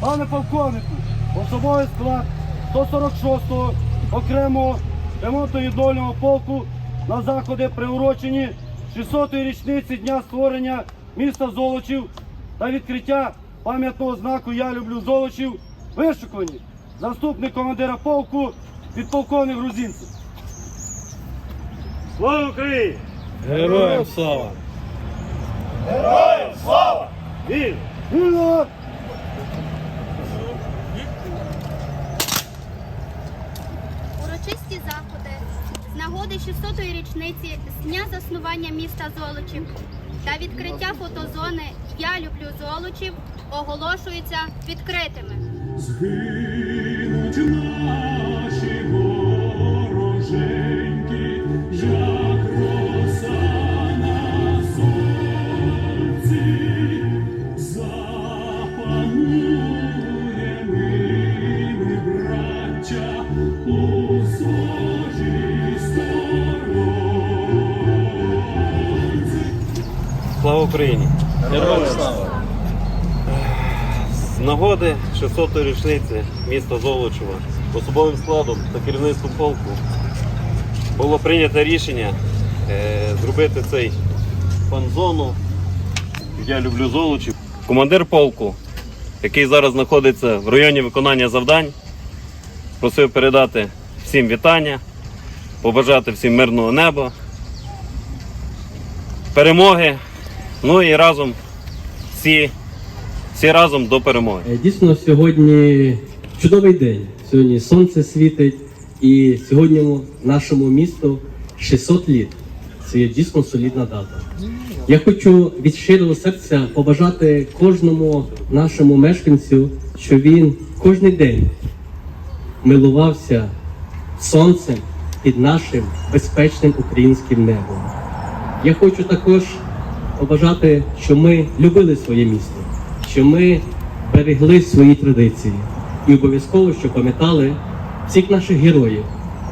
Пане полковнику, особовий склад 146-го окремого ремонтно-відновлювального полку на заходи приурочені 600-ї річниці дня створення міста Золочів та відкриття пам'ятного знаку Я люблю Золочів вишикувані. Заступник командира полку підполковник Грузинцев. Слава Україні! Героям слава! Вільно! Вільно! Урочисті заходи з нагоди 600-ї річниці з дня заснування міста Золочів та відкриття фотозони Я люблю Золочів оголошуються відкритими. Слава Україні! Героям слава! З нагоди 600-ї річниці міста Золочева особовим складом та керівництвом полку було прийнято рішення е, зробити цей фан-зону. Я люблю Золочів. Командир полку, який зараз знаходиться в районі виконання завдань, просив передати всім вітання, побажати всім мирного неба, перемоги. Ну і разом всі, всі разом до перемоги. Е, Дійсно, сьогодні чудовий день. Сьогодні сонце світить, і сьогодні нашому місту 600 літ. Це є дійсно солідна дата. Я хочу від щирого серця побажати кожному нашому мешканцю, що він кожен день милувався сонцем під нашим безпечним українським небом. Я хочу також побажати, що ми любили своє місто, що ми берегли свої традиції і обов'язково, що пам'ятали всіх наших героїв,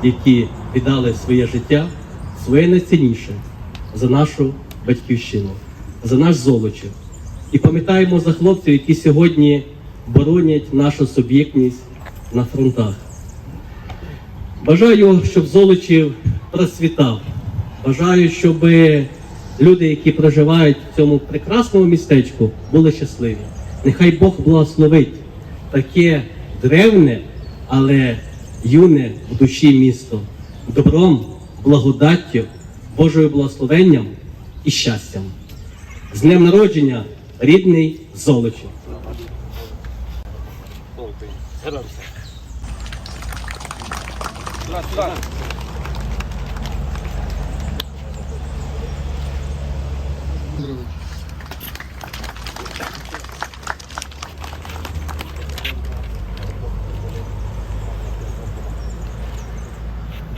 які віддали своє життя, своє найцінніше за нашу батьківщину, за наш золочів. І пам'ятаємо за хлопців, які сьогодні боронять нашу суб'єктність на фронтах. Бажаю, щоб Золочів процвітав. Бажаю, щоб люди, які проживають в цьому прекрасному містечку, були щасливі. Нехай Бог благословить таке древне, але юне в душі місто добром, благодаттю, Божою благословенням і щастям. З днем народження, рідний Золочів.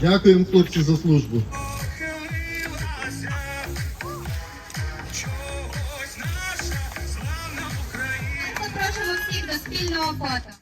Дякуємо, хлопці, за службу. Ми запрошуємо всіх до спільного фото.